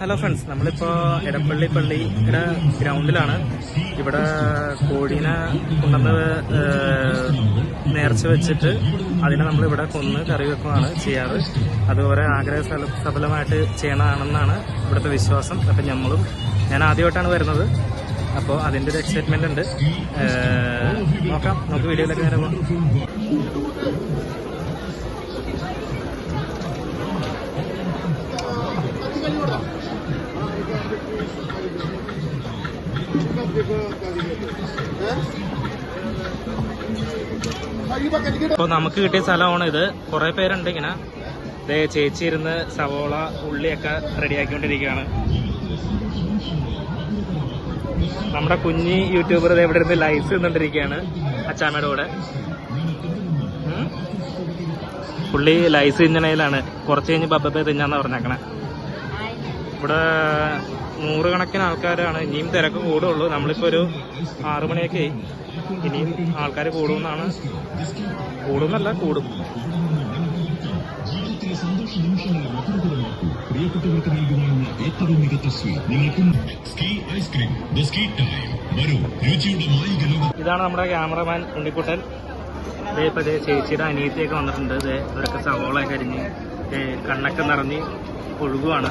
Hello friends നമ്മളിപ്പോ എടപ്പള്ളി പള്ളിയുടെ ഗ്രൗണ്ടിലാണ്. ഇവിടെ കോഴീനെ കൊണ്ടുവന്ന് നേർച്ച വെച്ചിട്ട് അതിനെ നമ്മൾ ഇവിടെ കൊന്ന് കറി വെക്കുകയാണ് ചെയ്യാറ്. അതുപോലെ ആഗ്രഹ സഫല- സഫലമായിട്ട് ചെയ്യണതാണെന്നാണ് ഇവിടുത്തെ വിശ്വാസം. അപ്പം നമ്മളും ഞാൻ ആദ്യമായിട്ടാണ് വരുന്നത്. അപ്പോൾ അതിന്റെ ഒരു എക്സൈറ്റ്മെന്റ് ഉണ്ട്. നോക്കാം. നമുക്ക് വീഡിയോയിലൊക്കെ നേരെ പോകാം അപ്പോൾ നമുക്ക് കിട്ടിയ സ്ഥലമാണ് ഇത്. കുറെ പേരുണ്ട് ഇങ്ങനെ. ദേ ചേച്ചി ഇരുന്ന് സവോള ഉള്ളിയൊക്കെ റെഡിയാക്കിക്കൊണ്ടിരിക്കുകയാണ് നമ്മുടെ കുഞ്ഞി യൂട്യൂബർ ഇവിടെ ഇരുന്ന് ലൈവ് നിന്നുകൊണ്ടിരിക്കുകയാണ് അച്ചാമ്മയുടെ കൂടെ. പുള്ളി ലൈസ് തിന്നണയിലാണ് കുറച്ച് കഴിഞ്ഞ് ബബ്ബ തിന്നാന്ന് പറഞ്ഞേക്കണേ. ഇവിടെ നൂറുകണക്കിന് ആൾക്കാരാണ് ഇനിയും തിരക്ക് കൂടുള്ളൂ. നമ്മളിപ്പോ ഒരു ആറു മണിയൊക്കെ ഇനിയും ആൾക്കാർ കൂടുമെന്നാണ്. കൂടുന്നല്ല കൂടും. ഇതാണ് നമ്മുടെ ക്യാമറമാൻ ഉണ്ണിക്കുട്ടൻ. ദേ ചേച്ചിയുടെ അനിയത്തിയൊക്കെ വന്നിട്ടുണ്ട്. ഇതേ ഇവരൊക്കെ സവോളയൊക്കെ അരിഞ്ഞ് കണ്ണൊക്കെ നിറഞ്ഞ് ഒഴുകുവാണ്.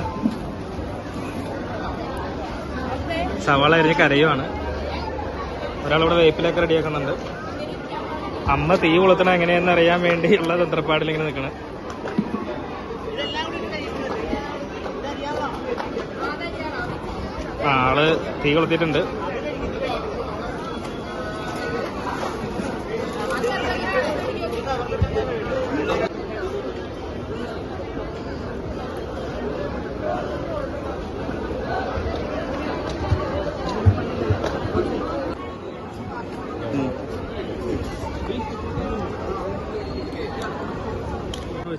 സവാള അരിഞ്ഞ് കരയുവാണ് ഒരാളിവിടെ വേപ്പിലൊക്കെ റെഡിയാക്കുന്നുണ്ട്. അമ്മ തീ കൊളുത്തണ എങ്ങനെയെന്ന് അറിയാൻ വേണ്ടിയുള്ള തന്ത്രപ്പാടിൽ ഇങ്ങനെ നിൽക്കണം. ആൾ തീ കൊളുത്തിയിട്ടുണ്ട്.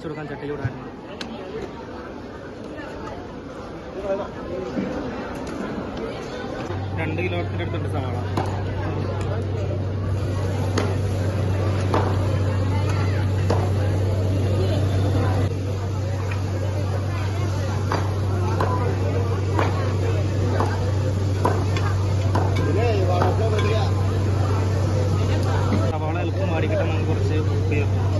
വെച്ച് കൊടുക്കാൻ ചട്ടി രണ്ട് കിലോത്തിന്റെ അടുത്തുണ്ട് സവാള. സവാള എളുപ്പം മാറിക്കിട്ടാൻ നമുക്ക് കുറച്ച് ഉപ്പ് ചേർക്കാം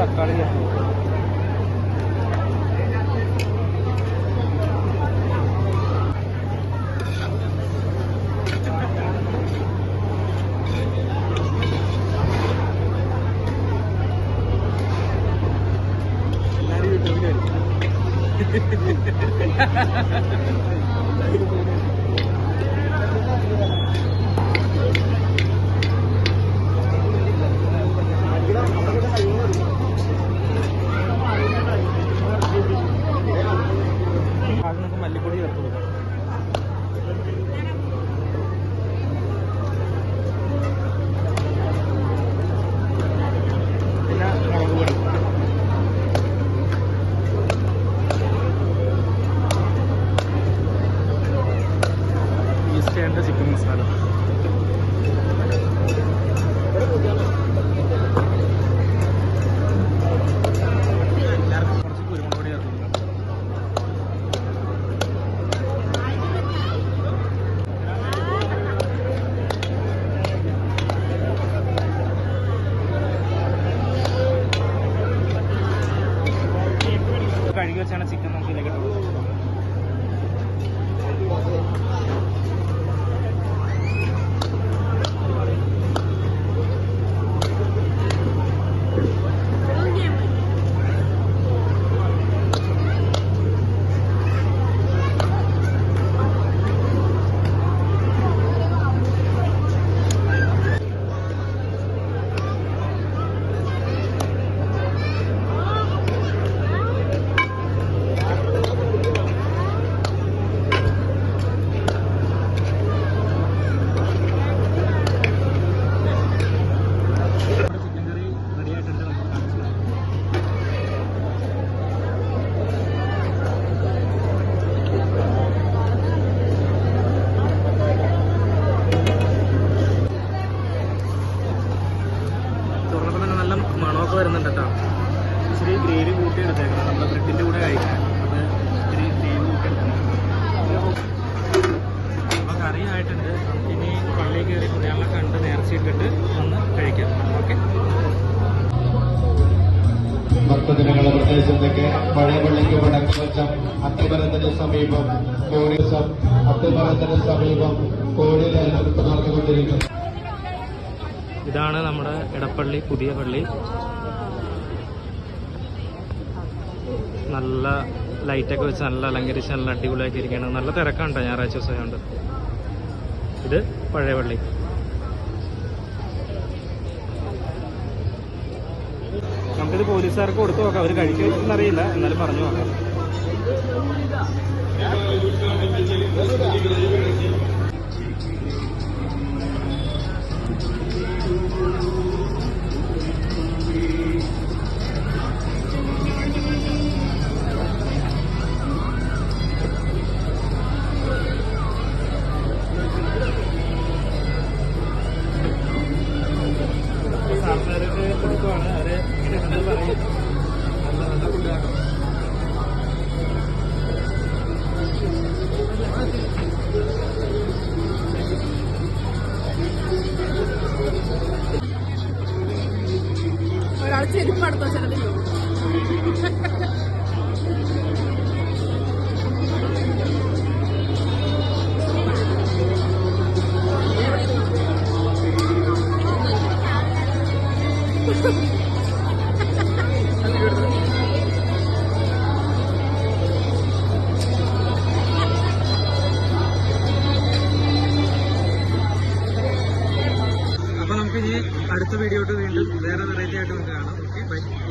la carga. Ha ha ha ha ha! മല്ലിപ്പൊടി ചേർത്ത് കൊടുക്കാം. പിന്നെ മുളക് ചിക്കൻ മസാല. കഴുകി വെച്ചാണ് ചിക്കൻ നമുക്ക് വരുന്നുണ്ട് കേട്ടോ. ഇച്ചിരി ഗ്രേവി കൂട്ടി എടുത്തേക്കണം നമ്മുടെ ബ്രെഡിന്റെ കൂടെ കഴിക്കാൻ. അത് ഇച്ചിരി ഗ്രേവി കൂട്ടി അപ്പോൾ കറി ആയിട്ടുണ്ട്. ഇനി പള്ളിയിൽ കയറി കുട്ടികളെ കണ്ട് നേർച്ചയിട്ടിട്ട് വന്ന് കഴിക്കാം. ഓക്കെ? ഭക്തജനങ്ങളുടെ പഴയ പള്ളിക്ക് വടക്കുവശം അത്തിമരത്തിന് സമീപം കോടിവശം അത്തിമരത്തിന് സമീപം കോഴി നടന്നുകൊണ്ടിരിക്കുന്നു ഇതാണ് നമ്മുടെ ഇടപ്പള്ളി പുതിയ പള്ളി. നല്ല ലൈറ്റൊക്കെ വെച്ച് നല്ല അലങ്കരിച്ച് നല്ല അടിപൊളിയാക്കി ഇരിക്കുകയാണ്. നല്ല തിരക്കാണ് ഞായറാഴ്ച ദിവസമായതുകൊണ്ട് ഇത് പഴയ പള്ളി. നമുക്കിത് പോലീസുകാർക്ക് കൊടുത്തു നോക്കാം. അവർ കഴിക്കുമെന്ന് അറിയില്ല. എന്നാലും പറഞ്ഞു നോക്കാം. അപ്പൊ നമുക്ക് ഇനി അടുത്ത വീഡിയോ വീണ്ടും വേറെ വെറൈറ്റി ആയിട്ട് നമുക്ക് Bye.